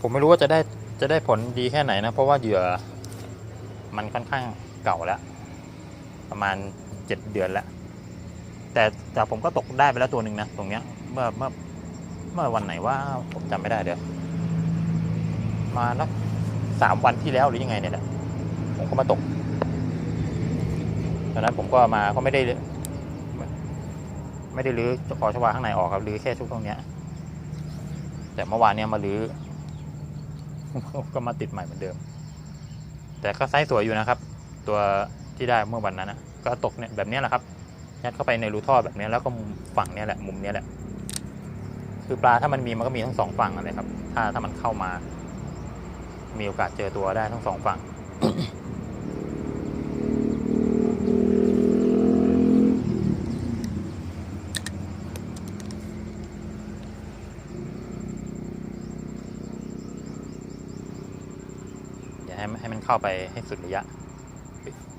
ผมไม่รู้ว่าจะได้จะได้ผลดีแค่ไหนนะ เพราะว่าเหยื่อมันค่อนข้างเก่าแล้ว ประมาณเจ็ดเดือนแล้ว แต่แต่ผมก็ตกได้ไปแล้วตัวหนึ่งนะ ตรงเนี้ย เมื่อเมื่อเมื่อวันไหนว่าผมจำไม่ได้เดี๋ยวมานักสามวันที่แล้วหรือยังไงเนี่ยแหละผมก็มาตกตอนนั้นผมก็มาก็ไม่ได้ ไม่ได้รื้อคอชวาข้างในออกครับรื้อแค่ชุดตรงเนี้ย แต่เมื่อวานเนี้ยมารื้อ ก็มาติดใหม่เหมือนเดิม แต่ก็ไซส์สวยอยู่นะครับ ตัวที่ได้เมื่อวันนั้นนะก็ตกเนี่ยแบบนี้แหละครับยัดเข้าไปในรูท่อแบบนี้แล้วก็ฝั่งนี้แหละมุมนี้แหละ คือปลาถ้ามันมีมันก็มีทั้งสองฝั่งเลยครับ ถ้าถ้ามันเข้ามา มีโอกาสเจอตัวได้ทั้งสองฝั่ง อย่าให้มันให้มัน เข้าไปให้สุดระยะ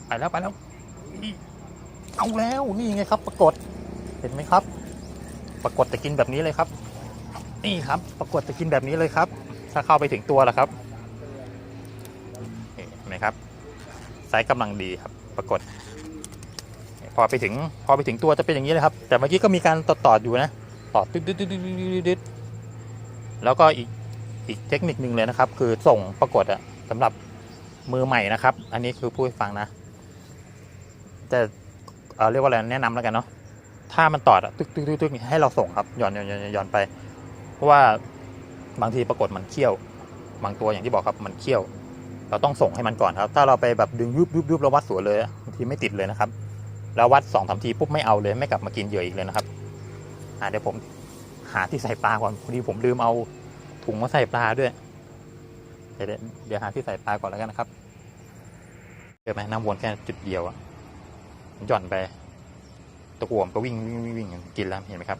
ไปแล้วไปแล้ว เอาแล้วนี่ไงครับ ปรากฏเห็นไหมครับ ปรากฏจะกินแบบนี้เลยครับ นี่ครับ ปรากฏจะกินแบบนี้เลยครับ ถ้าเข้าไปถึงตัวแล้วครับเห็นไหมครับไซส์กำลังดีครับ ปรากฏ พอไปถึงพอไปถึงตัวจะเป็นอย่างนี้เลยครับ แต่เมื่อกี้ก็มีการต่อตอยู่นะต่อตึ๊ดตึ๊ดตึ๊ดตึ๊ดตึ๊ดดึ๊ดแล้วก็อีกอีกเทคนิคหนึ่งเลยนะครับ คือส่งปรากฏอะสำหรับ มือใหม่นะครับ อันนี้คือพูดให้ฟังนะจะเอ่อเรียกว่าอะไรแนะนำแล้วกันเนาะถ้ามันตอดตึกตึกตึกตึกให้เราส่งครับหย่อนหย่อนหย่อนหย่อนไป เพราะว่าบางทีปรากฏมันเคี่ยว บางตัวอย่างที่บอกครับมันเคี่ยว เราต้องส่งให้มันก่อนครับ ถ้าเราไปแบบดึงยุบยุบยุบแล้ววัดสวนเลยบางทีไม่ติดเลยนะครับ แล้ววัดสองสามทีปุ๊บไม่เอาเลย ไม่กลับมากินเหยื่ออีกเลยนะครับอ่าเดี๋ยวผมหาที่ใส่ปลาก่อนพอดีผมลืมเอาถุงมาใส่ปลาด้วย เดี๋ยวเดี๋ยวหาที่ใส่ปลาก่อนแล้วกันนะครับเจอไหมน้ำวนแค่จุดเดียวอะหย่อนไปตะกั่วก็วิ่งวิ่งวิ่งวิ่งกินแล้วเห็นไหมครับ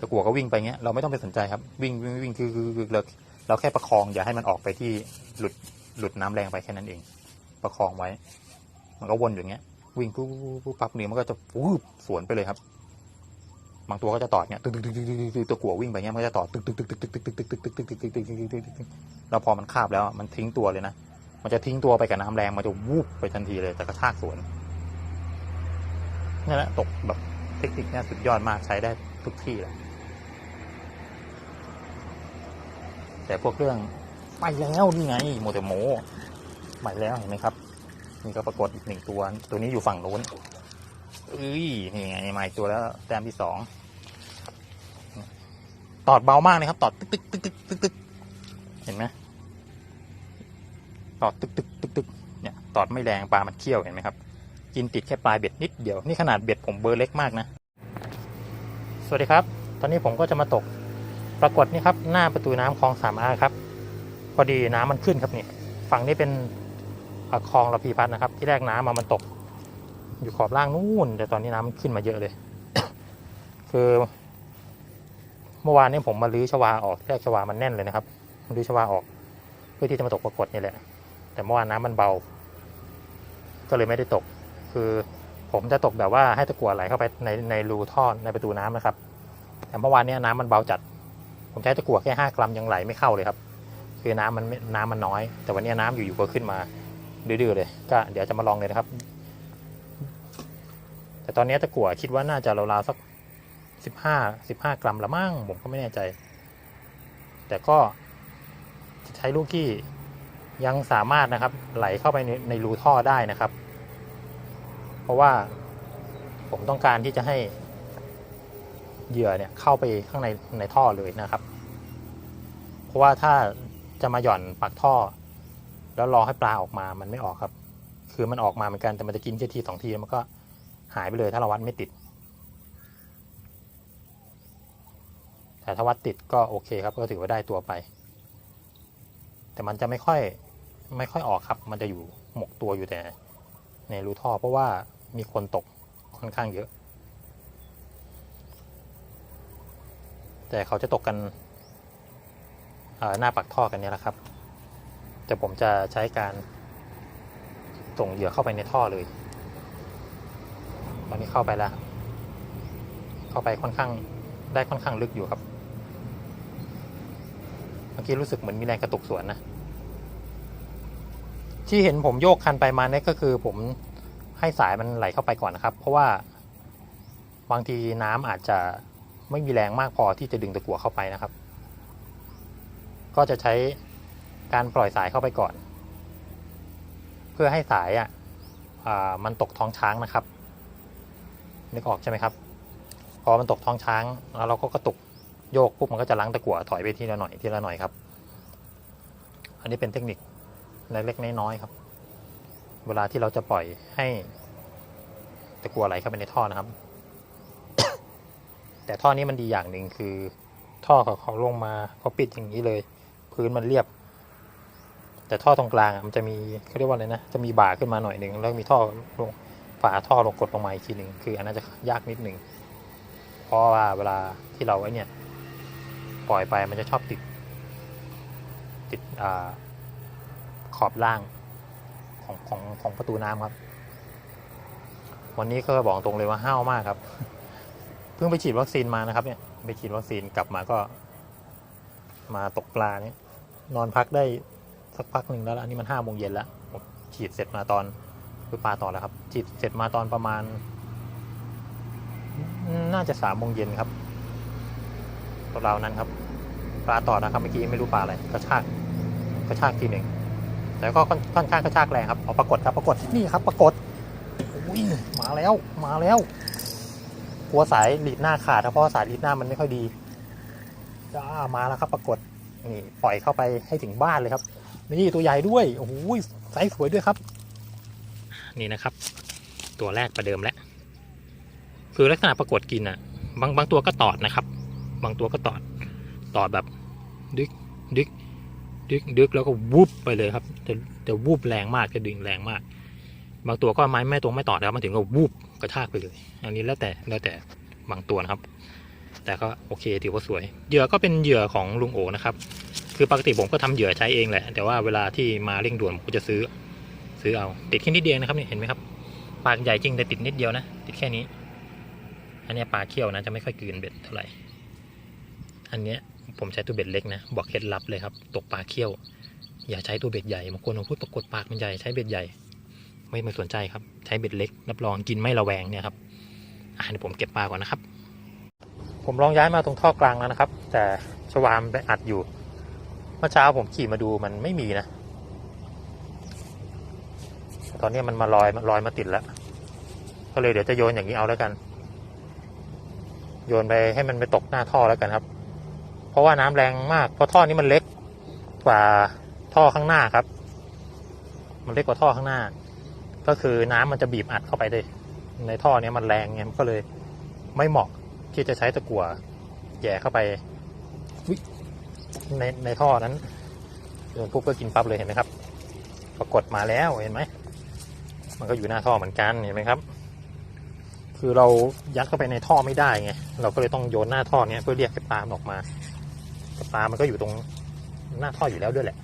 ตะกั่วก็วิ่งไปเงี้ยเราไม่ต้องไปสนใจครับ วิ่งวิ่งวิ่งคือคือคือเราเราแค่ประคองอย่าให้มันออกไปที่หลุดหลุดน้ำแรงไปแค่นั้นเอง ประคองไว้ มันก็วนอย่างเงี้ย วิ่งปุ๊บปั๊บเนื้อมันก็จะฟูบสวนไปเลยครับ บางตัวก็จะตอดเงี้ยตึกตึกตึกตึกตึกตึกตะกั่ววิ่งไปเงี้ยมันก็จะตอดตึกตึกตึกตึกตึกตึกตึกตึกตึกตึกตึกตึกตึกตึกตึกตึกตึกแล้วพอมันคาบแล้วมันทิ้งตัวเลยนะมันจะทิ้งตัวไปกับน้ำแรงมันจะวูบไปทันทีเลยแต่กระชากสวนนี่แหละตกแบบเทคนิคเนี่ยสุดยอดมากใช้ได้ทุกที่เลยแต่พวกเรื่องไปแล้วนี่ไงโมเตโมไปแล้วเห็นไหมครับ นี่ก็ปรากฏอีกหนึ่งตัว ตัวนี้อยู่ฝั่งโน้น อ้ยนี่ไงมาอีกตัวแล้วแต้มที่สองตอดเบามากเลยครับ ตอดตึกตึกตึกตึกตึกตึกเห็นไหมตอดตึกตึกตึกตึกเนี่ยตอดไม่แรงปลามันเคี่ยวเห็นไหมครับ กินติดแค่ปลายเบ็ดนิดเดียว นี่ขนาดเบ็ดผมเบอร์เล็กมากนะ สวัสดีครับ ตอนนี้ผมก็จะมาตก ปรากฏนี่ครับ หน้าประตูน้ำคลองสามอาครับ พอดีน้ำมันขึ้นครับนี่ ฝั่งนี้เป็นคลองระพีพัฒน์นะครับ ที่แรกน้ำมามันตก อยู่ขอบล่างนู่น แต่ตอนนี้น้ำมันขึ้นมาเยอะเลย คือเมื่อวานนี้ผมมาลื้อชวาออกแรกชวามันแน่นเลยนะครับมาลื้อชวาออก เพื่อที่จะมาตกปรากฏนี่แหละ แต่เมื่อวานน้ำมันเบา ก็เลยไม่ได้ตก คือผมจะตกแบบว่าให้ตะกั่วไหลเข้าไปในในรูท่อในประตูน้ำนะครับ แต่เมื่อวานนี้น้ำมันเบาจัด ผมใช้ตะกั่วแค่ห้ากรัมยังไหลไม่เข้าเลยครับ คือน้ำมันน้ำมันน้อย แต่วันนี้น้ำอยู่ๆก็ขึ้นมาดื้อๆเลย ก็เดี๋ยวจะมาลองเลยนะครับ แต่ตอนนี้ตะกั่วคิดว่าน่าจะราวๆสักสิบห้าสิบห้ากรัมละมั่งผมก็ไม่แน่ใจ แต่ก็ใช้ลูกกี้ยังสามารถนะครับ ไหลเข้าไปในในรูท่อได้นะครับ เพราะว่าผมต้องการที่จะให้เหยื่อเนี่ยเข้าไปข้างในในท่อเลยนะครับ เพราะว่าถ้าจะมาหย่อนปากท่อ แล้วรอให้ปลาออกมามันไม่ออกครับ คือมันออกมาเหมือนกันแต่มันจะกินแค่ทีสองทีแล้วมันก็ หายไปเลยถ้าเราวัดไม่ติด แต่ถ้าวัดติดก็โอเคครับ ก็ถือว่าได้ตัวไป แต่มันจะไม่ค่อยไม่ค่อยออกครับ มันจะอยู่หมกตัวอยู่แต่ ในรูท่อเพราะว่ามีคนตกค่อนข้างเยอะ แต่เขาจะตกกันหน้าปากท่อกันเนี่ยแหละครับ แต่ผมจะใช้การส่งเหยื่อเข้าไปในท่อเลย ตอนนี้เข้าไปแล้ว เข้าไปค่อนข้างได้ค่อนข้างลึกอยู่ครับ เมื่อกี้รู้สึกเหมือนมีแรงกระตุกสวนนะ ที่เห็นผมโยกคันไปมาเนี่ยก็คือผมให้สายมันไหลเข้าไปก่อนนะครับ เพราะว่าบางทีน้ำอาจจะไม่มีแรงมากพอที่จะดึงตะกั่วเข้าไปนะครับ ก็จะใช้การปล่อยสายเข้าไปก่อน เพื่อให้สายอะมันตกท้องช้างนะครับ นึกออกใช่ไหมครับ พอมันตกท้องช้าง แล้วเราก็กระตุกโยกปุ๊บมันก็จะล้างตะกั่วถอยไปทีละหน่อยทีละหน่อยครับ อันนี้เป็นเทคนิคเล็กๆน้อยๆครับ เวลาที่เราจะปล่อยให้ตะกั่วไหลเข้าไปในท่อนะครับ แต่ท่อนี้มันดีอย่างหนึ่งคือ ท่อเขาเขาลงมาเขาปิดอย่างนี้เลย พื้นมันเรียบ แต่ท่อตรงกลางมันจะมีเขาเรียกว่าอะไรนะ จะมีบ่าขึ้นมาหน่อยหนึ่งแล้วมีท่อลง ท่อลงกดลงมาอีกทีหนึ่งคืออันนั้นจะยากนิดหนึ่งเพราะว่าเวลาที่เราไอ้เนี่ยปล่อยไปมันจะชอบติด ติดอขอบล่างของของของประตูน้ำครับ วันนี้ก็บอกตรงเลยว่าห้าวมากครับ เพิ่งไปฉีดวัคซีนมานะครับ เนี่ยไปฉีดวัคซีนกลับมาก็ มาตกปลาเนี่ยนอนพักได้สักพักหนึ่งแล้วอันนี้มันห้าโมงเย็นแล้วฉีดเสร็จมาตอน คือปลาต่อแล้วครับฉีดเสร็จมาตอนประมาณ น่าจะสามโมงเย็นครับราวนั้นครับปลาต่อนะครับเมื่อกี้ไม่รู้ปลาอะไรกระชากกระชากทีหนึ่งแต่ก็ค่อนข้างกระชากแรงครับเอาปรากฏครับปรากฏนี่ครับปรากฏอุ้ยมาแล้วมาแล้วกลัวสายลีดหน้าขาดเพราะสายลีดหน้ามันไม่ค่อยดีจ้ามาแล้วครับปรากฏนี่ปล่อยเข้าไปให้ถึงบ้านเลยครับ นี่ตัวใหญ่ด้วยโอ้โหไซส์สวยด้วยครับ นี่นะครับ ตัวแรกประเดิมแล้วคือลักษณะปรากฏกินอะ บางบางตัวก็ตอดนะครับ บางตัวก็ตอดตอดแบบ ดึกดึกดึกดึกแล้วก็วูบไปเลยครับจะจะวูบแรงมากจะดึงแรงมาก บางตัวก็ไม้แม่ตัวไม่ตอดแล้วมันถึงก็วูบกระชากไปเลย อันนี้แล้วแต่แล้วแต่บางตัวนะครับ แต่ก็โอเคถือว่าสวย เหยื่อก็เป็นเหยื่อของลุงโอนะครับ คือปกติผมก็ทำเหยื่อใช้เองแหละ แต่ว่าเวลาที่มาเร่งด่วนผมก็จะซื้อ ซื้อเอา ติดแค่นิดเดียวนะครับเนี่เห็นไหมครับ ปากใหญ่จริงแต่ติดนิดเดียวนะ ติดแค่นี้ อันนี้ปลาเขี้ยวนะจะไม่ค่อยกืนเบ็ดเท่าไหร่ อันเนี้ยผมใช้ตัวเบ็ดเล็กนะ บอกเคล็ดลับเลยครับ ตกปลาเขี้ยว อย่าใช้ตัวเบ็ดใหญ่บางคนผมพูดปรากฏปากมันใหญ่ใช้เบ็ดใหญ่ ไม่ไม่สนใจครับ ใช้เบ็ดเล็กรับรองกินไม่ระแวงเนี่ยครับอ่าเดี๋ยวผมเก็บปลาก่อนนะครับ ผมลองย้ายมาตรงท่อกลางแล้วนะครับ แต่ชวามไปอัดอยู่เมื่อเช้าผมขี่มาดูมันไม่มีนะ ตอนนี้มันมาลอยมันลอยมาติดแล้ว ก็เลยเดี๋ยวจะโยนอย่างนี้เอาแล้วกัน โยนไปให้มันไปตกหน้าท่อแล้วกันครับ เพราะว่าน้ำแรงมาก เพราะท่อนี้มันเล็กกว่าท่อข้างหน้าครับ มันเล็กกว่าท่อข้างหน้า ก็คือน้ำมันจะบีบอัดเข้าไปเลยในท่อเนี้ยมันแรงไงมันก็เลยไม่เหมาะที่จะใช้ตะกั่วแย่เข้าไปในในท่อนั้นโยนปุ๊บก็กินปั๊บเลยเห็นไหมครับ ปรากฏมาแล้วเห็นไหม มันก็อยู่หน้าท่อเหมือนกันเห็นไหมครับ คือเรายัดเข้าไปในท่อไม่ได้ไงเราก็เลยต้องโยนหน้าท่อเนี้ยเพื่อเรียกให้ปลามันออกมาแต่ปลามันก็อยู่ตรงหน้าท่ออยู่แล้วด้วยแหละ